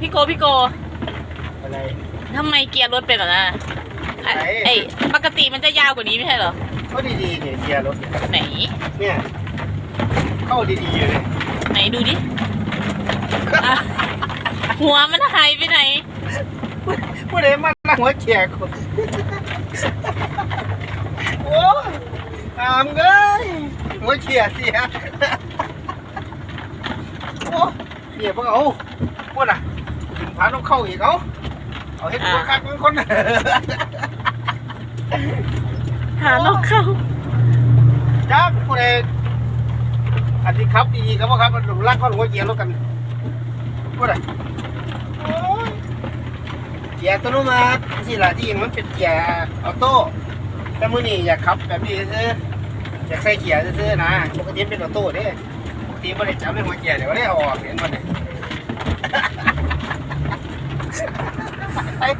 พี่โกพี่โกอะไร ทำไมเกียร์รถเป็นแบบนั้นอะไอ้ไหน ไอ้ปกติมันจะยาวกว่านี้ไม่ใช่เหรอ เข้าดีๆเนี่ยเกียร์รถเนี่ยไหน เนี่ยเข้าดีๆอยู่เลยไหนดูดิอะหัวมันหายไปไหน ผู้ใดมานั่งหัวเกียร์คนโอ้ตามเอ้ยหัวเกียร์เสียโอ้เบียพวกเอาพวกน่ะถึงพาต้องเข้าอีกเอาเอาให้ตัวคักมันคนหาลอกเข้าจักผู้ใดอันที่ขับดีๆครับว่าครับมันรักก็หัวเกียร์รถกันผู้ใดโอ้ยเกียร์อัตโนมัติที่ละที่มันเป็นเกียร์ออโต้แต่มื้อนี้อยากขับแบบนี้ซื่อๆอยากใส่เกียร์ซื่อๆนะปกติเป็นออโต้เด้ปกติบ่ได้จับในหัวเกียร์เดี๋ยวบ่ได้เอาออกเห็นบ่เนี่ย